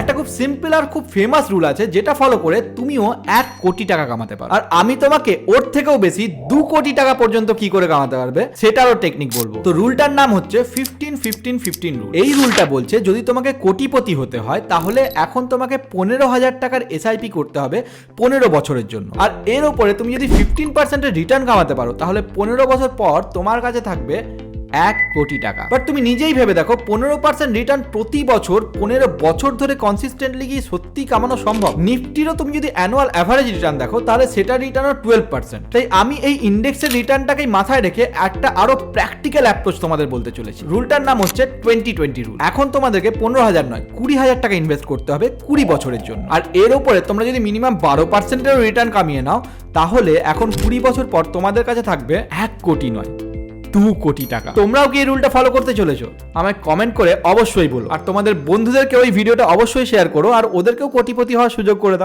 একটা খুব সিম্পল আর খুব ফেমাস রুল আছে যেটা ফলো করে তুমিও এক কোটি টাকা কামাতে পারো। আর আমি তোমাকে ওর থেকেও বেশি দু কোটি টাকা পর্যন্ত কি করে কামাতে পারবে সেটারও টেকনিক বলব। তো রুলটার নাম হচ্ছে ফিফটিন ফিফটিন ফিফটিন রুল এই রুলটা বলছে যদি তোমাকে কোটিপতি হতে হয় তাহলে এখন তোমাকে পনেরো হাজার টাকার এসআইপি করতে হবে পনেরো বছরের জন্য। আর এর ওপরে তুমি যদি ফিফটিন পার্সেন্টের রিটার্ন কামাতে পারো তাহলে পনেরো বছর পর তোমার কাছে থাকবে এক কোটি টাকা। বাট তুমি নিজেই ভেবে দেখো, পনেরো পার্সেন্ট রিটার্ন প্রতি বছর পনেরো বছর ধরে কনসিস্টেন্টলি কি সত্যি কামানো সম্ভব? নিফটিরও তুমি যদি অ্যানুয়াল অ্যাভারেজ রিটার্ন দেখো, তাহলে সেটা রিটার্নও টুয়েলভ পার্সেন্ট তাই আমি এই ইন্ডেক্সের রিটার্নটাকেই মাথায় রেখে একটা আরও প্র্যাকটিক্যাল অ্যাপ্রোচ তোমাদের বলতে চলেছি। রুলটার নাম হচ্ছে টোয়েন্টি টোয়েন্টি রুল এখন তোমাদেরকে পনেরো হাজার নয়, কুড়ি হাজার টাকা ইনভেস্ট করতে হবে কুড়ি বছরের জন্য। আর এর ওপরে তোমরা যদি মিনিমাম বারো পার্সেন্টেরও রিটার্ন কামিয়ে নাও, তাহলে এখন কুড়ি বছর পর তোমাদের কাছে থাকবে এক কোটি নয়। দু কোটি টাকা। তোমরাও কি এই রুলটা ফলো করতে চলেছো? আমায় কমেন্ট করে অবশ্যই বলো। আর তোমাদের বন্ধুদেরকে ওই ভিডিওটা অবশ্যই শেয়ার করো, আর ওদেরকেও কোটিপতি হওয়ার সুযোগ করে দাও।